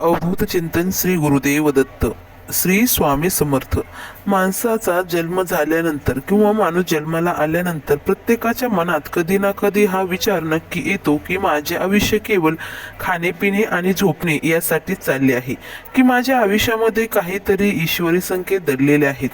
अवधूत चिंतन श्री गुरुदेव दत्त श्री स्वामी समर्थ. माणसाचा जन्म झाल्यानंतर किंवा माणूस जन्माला आल्यानंतर प्रत्येकाच्या मनात कधी ना कधी हा विचार नक्की येतो की माझे आयुष्य केवळ खाणेपिणे आणि झोपणे यासाठीच चालले आहे की माझ्या आयुष्यामध्ये काहीतरी ईश्वरी संकेत दडलेले आहेत.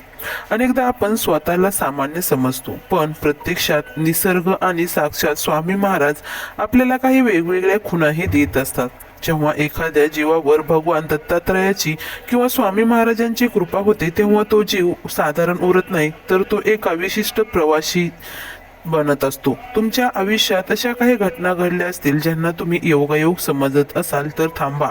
अनेकदा आपण स्वतःला सामान्य समजतो पण प्रत्यक्षात निसर्ग आणि साक्षात स्वामी महाराज आपल्याला काही वेगवेगळ्या खुणाही देत असतात. जेव्हा एखाद्या जीवावर भगवान दत्तात्रयाची किंवा स्वामी महाराजांची कृपा होते तेव्हा तो जीव साधारण उरत नाही तर तो एक विशिष्ट प्रवासी बनत असतो. तुमच्या आयुष्यात अशा काही घटना घडल्या असतील ज्यांना तुम्ही योगायोग समजत असाल तर थांबा.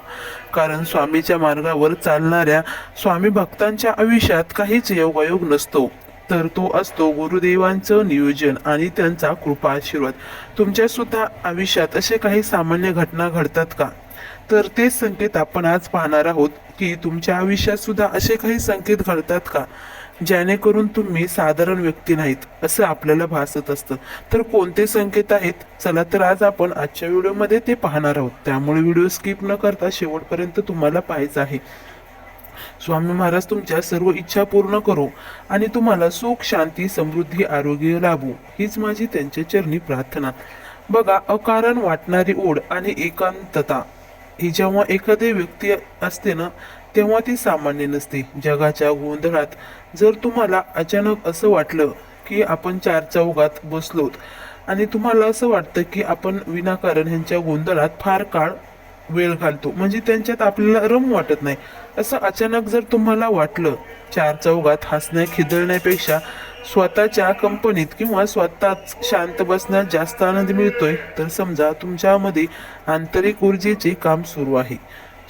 कारण स्वामीच्या मार्गावर चालणाऱ्या स्वामी भक्तांच्या आयुष्यात काहीच योगायोग नसतो. तर तो असतो गुरुदेवांचं नियोजन आणि त्यांचा कृपा आशीर्वाद तुमच्या सुद्धा आयुष्यात असे काही सामान्य घटना घडतात का? तर तेच संकेत आपण आज पाहणार आहोत की तुमच्या आयुष्यात सुद्धा असे काही संकेत घडतात का? जेणेकरून तुम्ही साधारण व्यक्ती नाहीत असं आपल्याला भासत असतं. तर कोणते संकेत आहेत? चला तर आज आपण आजच्या व्हिडिओमध्ये ते पाहणार आहोत. त्यामुळे व्हिडिओ स्किप न करता शेवटपर्यंत तुम्हाला पाहायचं आहे. स्वामी महाराज तुमच्या सर्व इच्छा पूर्ण करो आणि तुम्हाला सुख शांती समृद्धी आरोग्य लाभू. हीच माझी त्यांच्या चरणी प्रार्थना. बघा अकारण वाटणारी ओढ आणि एकांतता. ही जेव्हा एखादी व्यक्ती असते ना तेव्हा ती सामान्य नसते. जगाच्या गोंधळात जर तुम्हाला अचानक असं वाटलं की आपण चार चौघात बसलोत आणि तुम्हाला असं वाटतं की आपण विनाकारण ह्यांच्या गोंधळात फार काळ वेळ घालतो म्हणजे त्यांच्यात आपल्याला रम वाटत नाही असं अचानक जर तुम्हाला वाटलं चार चौघात हसण्या खिदळण्यापेक्षा स्वतःच्या कंपनीत किंवा स्वतःच शांत बसण्यात जास्त आनंद मिळतोय तर समजा तुमच्यामध्ये आंतरिक ऊर्जेचे काम सुरू आहे.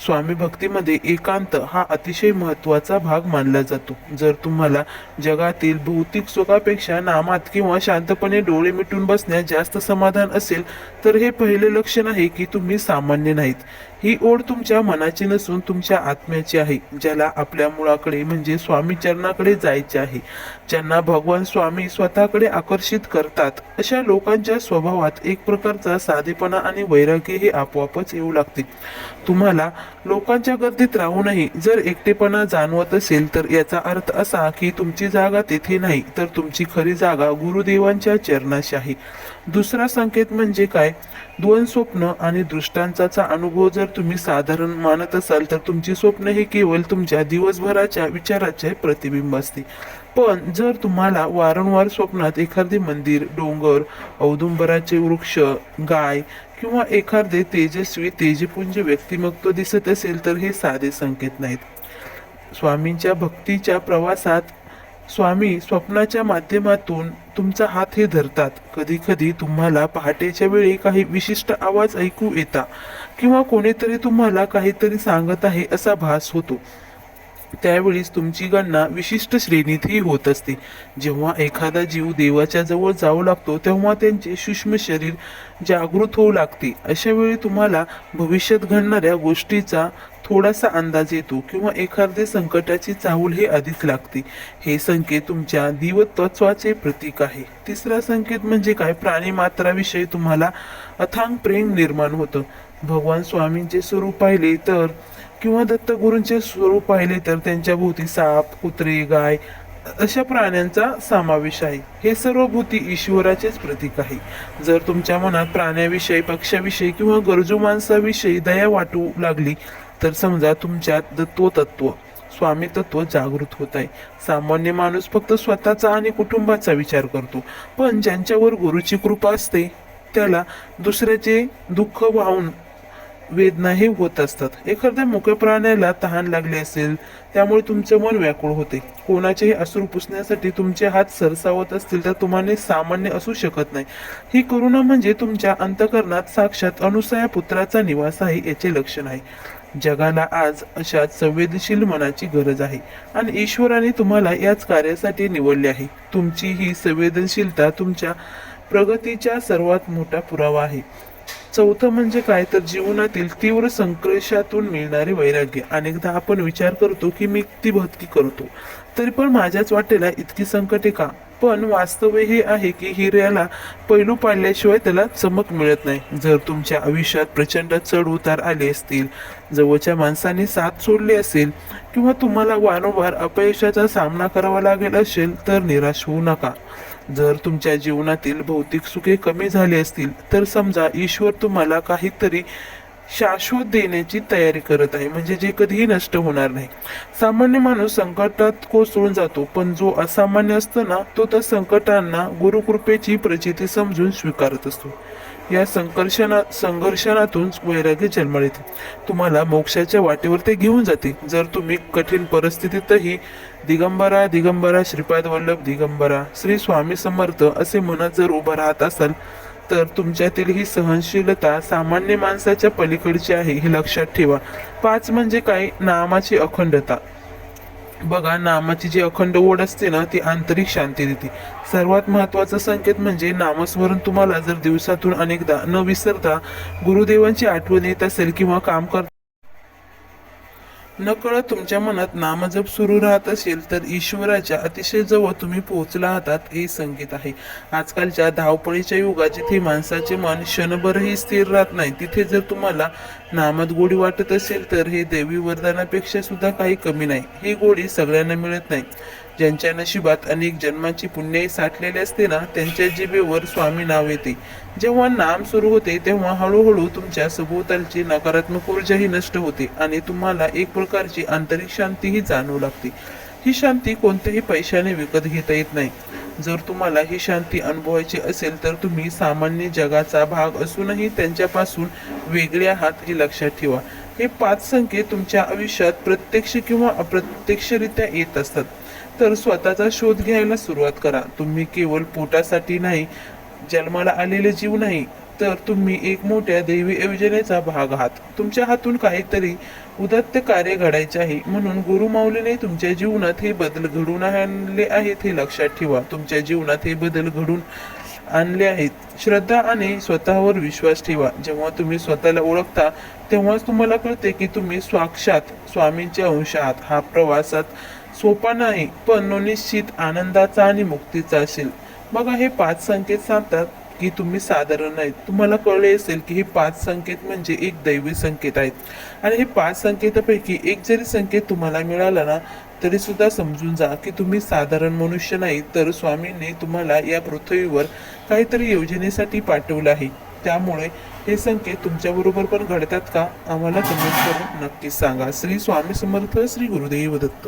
स्वामी भक्तीमध्ये एकांत हा अतिशय महत्त्वाचा भाग मानला जातो. जर तुम्हाला जगातील भौतिक सुखापेक्षा नामात किंवा शांतपणे डोळे मिटून बसण्यात जास्त समाधान असेल तर हे पहिले लक्षण आहे की तुम्ही सामान्य नाहीत. ही ओढ तुमच्या मनाची नसून तुमच्या आत्म्याची आहे ज्याला आपल्या मुळाकडे म्हणजे स्वामी चरणाकडे जायचे आहे. ज्यांना भगवान स्वामी स्वतःकडे आकर्षित करतात अशा लोकांच्या स्वभावात एक प्रकारचा साधेपणा आणि वैराग्य हे आपोआपच येऊ लागते. तुम्हाला लोकांच्या गर्दीत राहूनही जर एकटेपणा जाणवत असेल तर याचा अर्थ असा की तुमची जागा तेथे नाही तर तुमची खरी जागा गुरुदेवांच्या चरणाशी आहे. दुसरा संकेत म्हणजे काय? दोन स्वप्न आणि दृष्टांताचा अनुभव जर तुम्ही साधारण मानत असाल तर तुमची स्वप्न हे केवळ तुमच्या दिवसभराच्या विचाराचे प्रतिबिंब असते. पण जर तुम्हाला वारंवार स्वप्नात एखादे मंदिर डोंगर औदुंबराचे वृक्ष गाय किंवा एखादे तेजस्वी तेजपुंज व्यक्तिमत्व दिसत असेल तर हे साधे संकेत नाहीत. स्वामींच्या भक्तीच्या प्रवासात स्वामी स्वप्नाच्या माध्यमातून तुमचा हात हे धरतात. कधी कधी तुम्हाला पहाटेच्या वेळी काही विशिष्ट आवाज ऐकू येता किंवा कोणीतरी तुम्हाला काहीतरी सांगत आहे असा भास होतो. त्यावेळीच तुमची गणना विशिष्ट श्रेणीतही होत असते. जेव्हा एखादा जीव देवाच्या जवळ जाऊ लागतो तेव्हा त्यांचे सूक्ष्म शरीर जागृत होऊ लागते. अशा वेळी तुम्हाला भविष्यात घडणाऱ्या गोष्टीचा थोडासा अंदाज येतो किंवा एखादे संकटाची चाहूल हे अधिक लागते. हे संकेत तुमच्या दिवतत्वाचे प्रतीक आहे. तिसरा संकेत म्हणजे काय? प्राणी मात्राविषयी तुम्हाला अथांग प्रेम निर्माण होतं. भगवान स्वामींचे स्वरूप पाहिले तर किंवा दत्तगुरूंचे स्वरूप पाहिले तर त्यांच्या भोवती साप कुत्रे गाय अशा प्राण्यांचा समावेश आहे. हे सर्व भूती ईश्वराचेच प्रतीक आहे. जर तुमच्या मनात प्राण्याविषयी पक्षाविषयी किंवा गरजू माणसाविषयी दया वाटू लागली तर समजा तुमच्यात दत्व स्वामी तत्व जागृत होत आहे. सामान्य माणूस फक्त स्वतःचा आणि कुटुंबाचा विचार करतो. पण ज्यांच्यावर गुरुची कृपा असते त्याला दुसऱ्याचे दुःख वाहून वेदनाही होत असतात. एखाद्या मुख्य प्राण्याला तहान लागले असेल त्यामुळे तुमचे मन व्याकुळ होते. कोणाचेही अश्रू पुसण्यासाठी तुमचे हात सरसावत असतील तर तुम्हाला सामान्य असू शकत नाही. ही करुणा म्हणजे तुमच्या अंतकरणात साक्षात अनुसया पुत्राचा निवास आहे याचे लक्षण आहे. जगाला आज अशा संवेदनशील मनाची गरज आहे आणि ईश्वराने तुम्हाला याच कार्यासाठी निवडले आहे. तुमची ही संवेदनशीलता तुमच्या प्रगतीचा सर्वात मोठा पुरावा आहे. चौथं म्हणजे काय? तर जीवनातील तीव्र संघर्षातून मिळणारे वैराग्य. अनेकदा आपण विचार करतो की मी ती भक्ती करतो. तरी पण माझ्याच वाटेला इतकी संकटे का? पण वास्तव हे आहे की हिऱ्याला पैलू पाडल्याशिवाय त्याला चमक मिळत नाही. जर तुमच्या आयुष्यात प्रचंड चढ उतार आले असतील जवळच्या माणसाने साथ सोडली असेल किंवा तुम्हाला वारंवार अपयशाचा सामना करावा लागेल असेल तर निराश होऊ नका. जर तुमच्या जीवनातील भौतिक सुखे कमी झाली असतील तर समजा ईश्वर तुम्हाला काहीतरी शाश्वत देण्याची तयारी करत आहे म्हणजे जे कधीही नष्ट होणार नाही. सामान्य माणूस संकटात कोसळून जातो पण जो असामान्य असतो ना तो त्या संकटांना गुरुकृपेची प्रचिती समजून स्वीकारत असतो. या संकर्षणा संघर्षणातून वैराग्य जन्माला येते तुम्हाला मोक्षाच्या वाटेवर ते घेऊन जाते जर तुम्ही कठीण परिस्थितीतही दिगंबरा दिगंबरा श्रीपाद वल्लभ दिगंबरा. श्री स्वामी समर्थ असे म्हणत जर उभं राहत असाल तर तुमच्यातील ही सहनशीलता सामान्य माणसाच्या पलीकडची आहे हे लक्षात ठेवा. पाच म्हणजे काय? नामाची अखंडता. बघा नामाची जी अखंड ओढ असते ना ती आंतरिक शांती देते. सर्वात महत्त्वाचा संकेत म्हणजे नामस्मरण तुम्हाला जर दिवसातून अनेकदा न विसरता गुरुदेवांची आठवण येत असेल किंवा काम कर नकळत तुमच्या मनात नामजप सुरू राहत असेल तर ईश्वराच्या अतिशय जवळ तुम्ही पोहोचला आहात हे संकेत आहे. आजकालच्या धावपळीच्या युगात जिथे माणसाचे मन क्षणभरही स्थिर राहत नाही तिथे जर तुम्हाला नामात गोडी वाटत असेल तर हे देवी वरदानापेक्षा सुद्धा काही कमी नाही. ही गोडी सगळ्यांना मिळत नाही. ज्यांच्या नशिबात अनेक जन्माची पुण्यही साठलेली असते ना त्यांच्या जिभेवर स्वामी नाव येते. जेव्हा नाम सुरू होते तेव्हा हळूहळू तुमच्या सभोवतालची नकारात्मक ऊर्जाही नष्ट होते आणि तुम्हाला एक प्रकारची आंतरिक शांतीही जाणवू लागते. ही शांती कोणत्याही पैशाने विकत घेता येत नाही. जर तुम्हाला ही शांती अनुभवायची असेल तर तुम्ही सामान्य जगाचा भाग असूनही त्यांच्यापासून वेगळे आहात हे लक्षात ठेवा. हे पाच संकेत तुमच्या आयुष्यात प्रत्यक्ष किंवा अप्रत्यक्षरित्या येत असतात. तर स्वतःचा शोध घ्यायला सुरुवात करा. तुम्ही केवळ पोटासाठी नाही जन्माला आलेले जीव नाही तर तुम्ही एक मोठ्या दैवी योजनेचा भाग आहात. तुमच्या हातून काहीतरी उदत्त कार्य घडायचे आहे म्हणून गुरुमाऊलीने तुमच्या जीवनात हे बदल घडून आणले आहेत हे लक्षात ठेवा. तुमच्या जीवनात हे बदल घडून आणले आहेत. श्रद्धा आणि स्वतःवर विश्वास ठेवा. जेव्हा तुम्ही स्वतःला ओळखता तेव्हाच तुम्हाला कळते की तुम्ही साक्षात स्वामींचे अंश आहात. हा प्रवासात सोपा नाही पण निश्चित आनंदाचा आणि मुक्तीचा असेल. बघा हे पाच संकेत सांगतात की तुम्ही साधारण नाहीत तुम्हाला कळले असेल की हे पाच संकेत म्हणजे एक दैवी संकेत आहेत. आणि हे पाच संकेतापैकी एक जरी संकेत तुम्हाला मिळाला ना तरी सुद्धा समजून जा की तुम्ही साधारण मनुष्य नाही तर स्वामींनी तुम्हाला या पृथ्वीवर काहीतरी योजनेसाठी पाठवलं आहे. त्यामुळे हे संकेत तुमच्या बरोबर पण घडतात का? आम्हाला कमेंट करून नक्कीच सांगा. श्री स्वामी समर्थ श्री गुरुदेव दत्त.